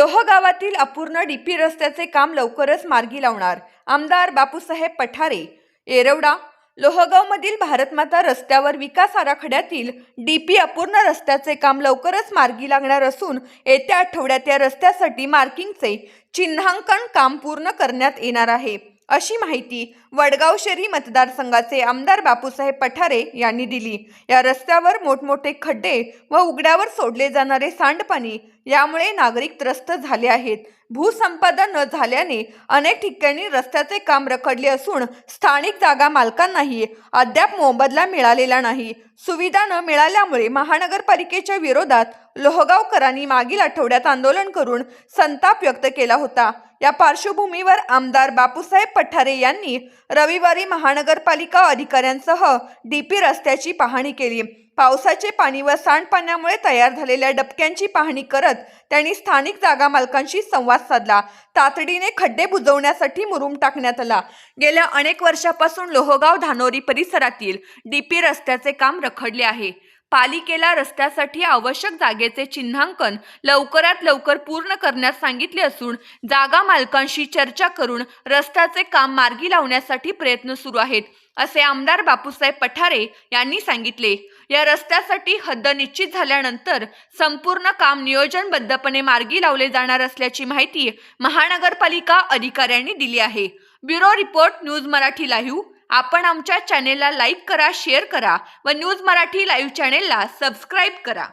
लोहगावातील अपूर्ण डीपी रस्त्याचे काम लवकरच मार्गी लावणार. आमदार बापूसाहेब पठारे येरवडा लोहगावमधील भारतमाता रस्त्यावर विकास आराखड्यातील डीपी अपूर्ण रस्त्याचे काम लवकरच मार्गी लागणार असून येत्या आठवड्यात या रस्त्यासाठी मार्किंगचे चिन्हांकन काम पूर्ण करण्यात येणार आहे. अशी माहिती वडगाव शहरी मतदारसंघाचे आमदार बापूसाहेब पठारे यांनी दिली. या रस्त्यावर मोठमोठे खड्डे व उघड्यावर सोडले जाणारे सांडपाणी यामुळे नागरिक त्रस्त झाले आहेत. भूसंपादन न झाल्याने अनेक ठिकाणी रस्त्याचे काम रखडले असून स्थानिक जागा मालकांनाही अद्याप मोबदला मिळालेला नाही. सुविधा न मिळाल्यामुळे महानगरपालिकेच्या विरोधात लोहगावकरांनी मागील आठवड्यात आंदोलन करून संताप व्यक्त केला होता. या पार्श्वभूमीवर आमदार बापूसाहेब पठारे यांनी रविवारी महानगरपालिका अधिकाऱ्यांसह डीपी रस्त्याची पाहणी केली. पावसाचे पाणी व सांडपाण्यामुळे तयार झालेल्या डबक्यांची पाहणी करत त्यांनी स्थानिक जागा मालकांशी संवाद साधला. तातडीने खड्डे बुजवण्यासाठी मुरुम टाकण्यात आला. गेल्या अनेक वर्षापासून लोहगाव धानोरी परिसरातील डीपी रस्त्याचे काम रखडले आहे. पालिकेला रस्त्यासाठी आवश्यक जागेचे चिन्हांकन लवकरात लवकर पूर्ण करण्यास सांगितले असून जागा मालकांशी चर्चा करून रस्त्याचे काम मार्गी लावण्यासाठी प्रयत्न सुरू आहेत असे आमदार बापूसाहेब पठारे यांनी सांगितले. या रस्त्यासाठी हद्द निश्चित झाल्यानंतर संपूर्ण काम नियोजनबद्धपणे मार्गी लावले जाणार असल्याची माहिती महानगरपालिका अधिकाऱ्यांनी दिली आहे. Bureau report news Marathi live आपण आमच्या चॅनेलला लाईक करा शेअर करा व न्यूज मराठी लाईव्ह चॅनेलला सबस्क्राईब करा.